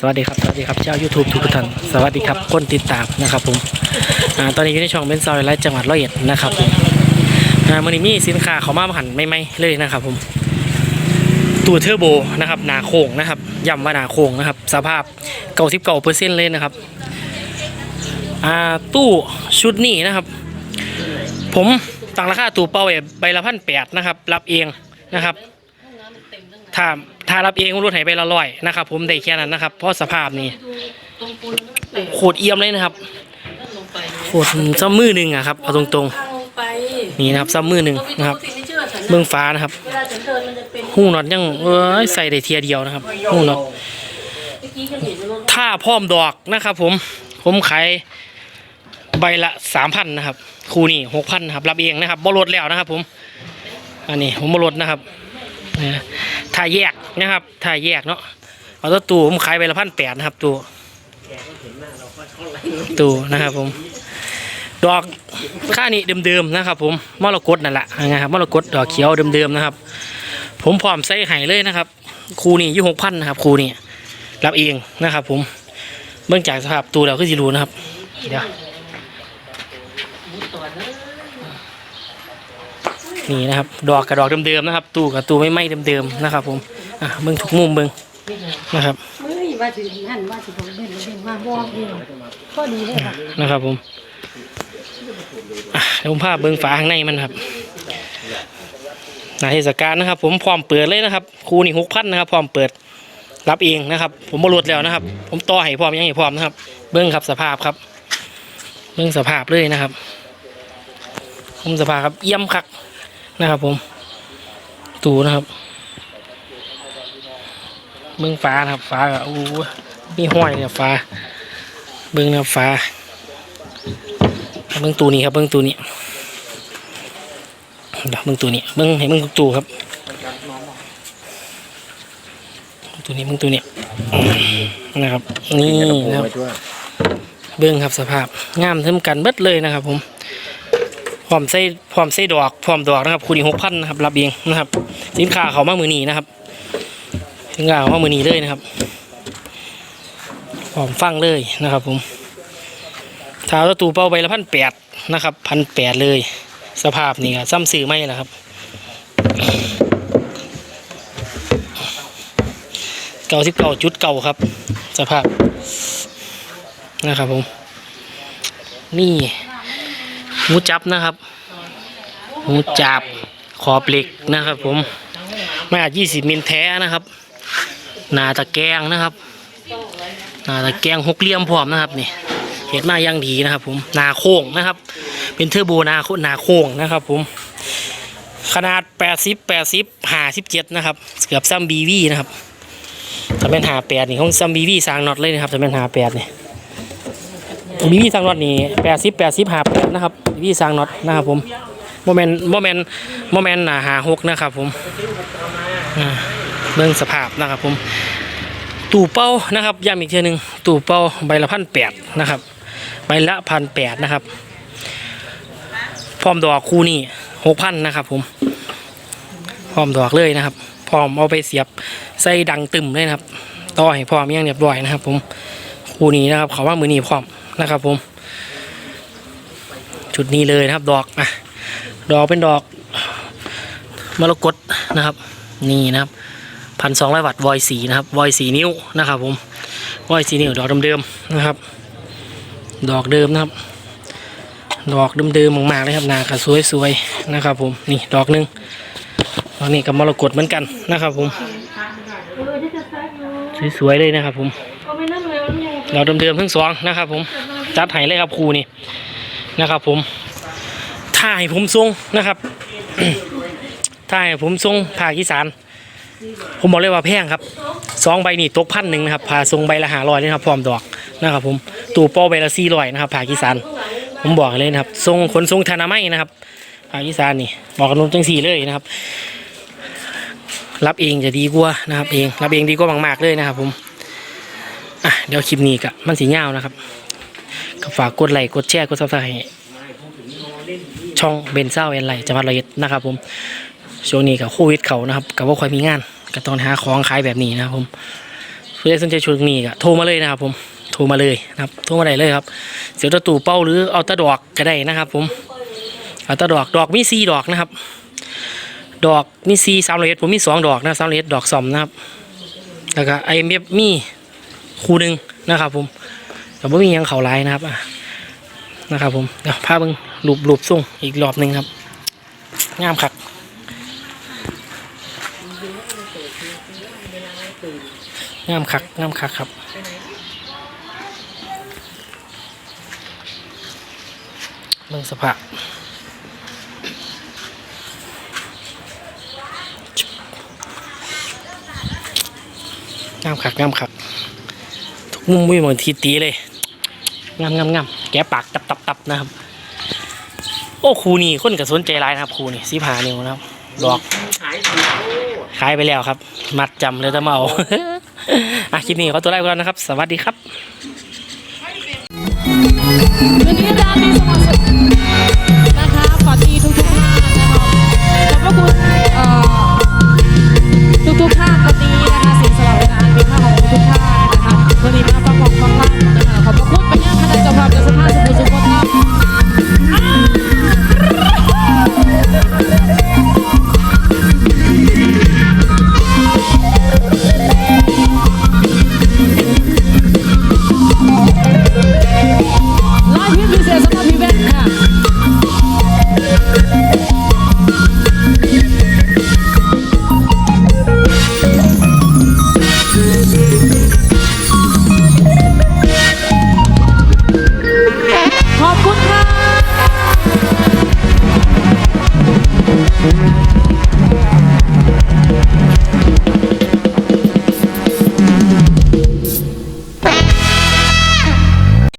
สวัสดีครับ สวัสดีครับชา YouTube ทุกท่าน สวัสดีครับคนติดตามนะครับผมอ่าตอนนี้อยู่ในช่องเป็นซอยไลท์จังหวัดร้อยเอ็ดนะครับผมอ่ามันนี้มีสินค้าเขามาหันไม่ไม่เลยนะครับผม ตัวเทอร์โบนะครับหนาโค้งนะครับย้ำว่าหนาโค้งนะครับ สภาพเก้าสิบเก้าเปอร์เซ็นต์เลยนะครับอ่าตู้ชุดนี้นะครับ ผมตั้งราคาตู้เป้าไว้ใบละพันแปดนะครับ รับเองนะครับถ้า ถ้ารับเองรถไหใบละร้อยนะครับผมได้แค่นั้นนะครับ เพราะสภาพนี่โคตรเอี่ยมเลยนะครับโคตรซ้ำมือหนึ่งอะครับเอาตรงๆนี่นะครับซ้ำมือหนึ่งนะครับเบื้องฟ้านะครับหูน็อตยังเอ้ยใส่ได้เทียเดียวนะครับหูน็อตเมื่อกี้ฉันเห็นว่ารถถ้าพร้อมดอกนะครับ ผมผมขายใบละสามพันนะครับ คู่นี้หกพันครับรับเองนะครับบ่ลดแล้วนะครับ ผม อันนี้ผมบ่ลดนะครับนะถ้าแยก นะครับ ถ้าแยกเนาะเอาตัวตู้ผมขายใบละพันแปดนะครับตู้ตู้นะครับผม ดอกค่านี้เดิมๆนะครับ ผมมรกตนั่นแหละนะครับมรกตดอกเขียวเดิมๆนะครับ ผมพร้อมใส่ไห้เลยนะครับครูนี้ยี่หกพันนะครับครูนี้รับเองนะครับ ผมเบื้องจากสภาพตู้แล้วก็จะรู้นะครับเดี๋ยวนี่นะครับ ดอกกับดอกเดิมๆนะครับ ตู้กับตู้ไม่ไหม้เดิมๆนะครับ ผม อะเบื้องทุกมุมเบื้องนะครับเฮ้ยว่าถึงหันว่าถึงผมเด่นเด่นว่าบอกเองก็ดีเลยค่ะนะครับผมอะเดี๋ยวผมพาเบื้องฝาข้างในมันครับหนาเทศกาลนะครับ ผมพร้อมเปิดเลยนะครับครูนี่หกพันนะครับพร้อมเปิดรับเองนะครับ ผมบรวดแล้วนะครับ ผมต่อให้พร้อมยังให้พร้อมนะครับ เบื้องครับสภาพครับ เบื้องสภาพเลยนะครับ ผมสภาพครับเยี่ยมคักนะครับ ผมตูนะครับ เบื้องฟ้านะครับฟ้าก็โอ้มีห้อยเนี่ยฟ้า เบื้องนะฟ้า เบื้องตูนี้ครับ เบื้องตูนี้เดี๋ยวเบื้องตูนี้เบื้องให้เบื้องตูครับตัวนี้มึงตัวนี้นะครับนี่นะครับเบื้องครับสภาพงามเท่ากันเบิดเลยนะครับ ผมพร้อมใส่พร้อมใส่ดอกพร้อมดอกนะครับคูณหกพันนะครับรับเองนะครับ สินค้าเขามามือนีนะครับ สินค้าเขามามือนีเลยนะครับพร้อมฟังเลยนะครับ ผมเท้าตูเป้าใบละพันแปดนะครับพันแปดเลย สภาพนี่ครับซ้ำซื้อไม่ละครับเก้าสิบเก้าจุดเก่าครับ สภาพนะครับผมนี่หูจับนะครับหูจับขอบเหล็กนะครับ ผมไม่อาจยี่สิบมิลแท้นะครับ นาตะแกงนะครับ นาตะแกงหกเหลี่ยมพร้อมนะครับนี่เห็นมาอยังดีนะครับ ผมนาโค้งนะครับ เป็นเทอร์โบนาโคนาโค้งนะครับ ผม ขนาดแปดสิบแปดสิบห้าสิบเจ็ดนะครับเกือบซ้ำบีวีนะครับถ้าเป็นหาแปดนี่ของซัมบีวีสางน็อตเลยนะครับถ้าเป็นหาแปดนี่บีวีสางน็อตนี่แปดสิบแปดสิบหาแปดนะครับบีวีสางน็อตนะครับผมโมเมนโมเมนโมเมนหนาหาหกนะครับผมอ่า เบื้องสภาพนะครับ ผมตู่เป้านะครับย้ำอีกทีหนึ่งตู่เป้าใบละพันแปดนะครับใบละพันแปดนะครับพร้อมดอกคู่นี่หกพันนะครับ ผมพร้อมดอกเลยนะครับพร้อมเอาไปเสียบใส่ดังตึมเลยนะครับต่อให้พร้อมย่างเรียบร้อยนะครับ ผมคู่นี้นะครับเขาว่ามือนี้พร้อมนะครับ ผม จุดนี้เลยนะครับ ดอกอะดอกเป็นดอกมรกตนะครับ นี่นะครับ พันสองร้อยวัตต์วอยสีนะครับวอยสีนิ้วนะครับผมวอยสีนิ้วดอกเดิมๆนะครับ ดอกเดิมนะครับ ดอกเดิมๆมากๆเลยครับนาก็สวยๆนะครับ ผมนี่ดอกหนึ่งตอนนี้กับมรกตเหมือนกันนะครับ ผมสวยๆเลยนะครับ ผมก็ไม่นั่งเลยมันยังเดิมๆทั้งสองนะครับ ผมจัดให้เลยครับครูนี่นะครับ ผมถ่ายผมทรงนะครับถ่ายผมทรงภาคอีสาน ผมบอกเลยว่าแพงครับสองใบนี่ตกพันหนึ่งนะครับผ่าทรงใบละหาร้อยนะครับพร้อมดอกนะครับผมตูเป้าใบละสี่ร้อยนะครับภาคอีสานผมบอกเลยนะครับทรงขนทรงธนาไม้นะครับภาคอีสานนี่บอกกันตรงจังสี่เลยนะครับ รับเองจะดีกว่านะครับ เองรับเองดีกว่ามากๆเลยนะครับ ผมอะเดี๋ยวคลิปนี้กะมันสีเงานะครับก็ฝากกดไลค์กดแชร์กดซับสไครต์ช่องเบนเซาเอ็นไลจังหวัดร้อยเอ็ดนะครับผม ช่วงนี้กับโควิดเขานะครับกับว่าค่อยมีงานก็ต้องหาของขายแบบนี้นะครับผมผู้ใดสนใจชุดนี้ก็โทรมาเลยนะครับผมโทรมาเลยนะครับโทรมาได้เลยครับเสียวตะตู่เป้าหรือเอาตะดอกก็ได้นะครับ ผมเอาตะดอกดอกมีสี่ดอกนะครับ ดอกมีสี่สามร้อยเอ็ดผมมีสองดอกนะสามร้อยเอ็ดอกสอมนะครับแล้วก็ไอเอฟมีคู่หนึ่งนะครับ ผมแต่ว่ามียังเขาลายนะครับอะนะครับ ผมเดี๋ยวพาเบิ่งรูปรูปส่งอีกรอบหนึ่งครับงามคัก งามคักงามคักครับเบิ่งสภาพงามคักงามคักทุกมุมมุ้ยเหมือนทีตีเลยงามงามงามแกะปากตับตับตับนะครับ โอ้ครูนี่คนก็สนใจร้ายนะครับครูนี่สิบหานิวนะครับ ดอกขายถูกขายไปแล้วครับ มัดจำเลยจะเมา อะคลิปนี้ขอตัวลาไปก่อนนะครับ สวัสดีครับ วันนี้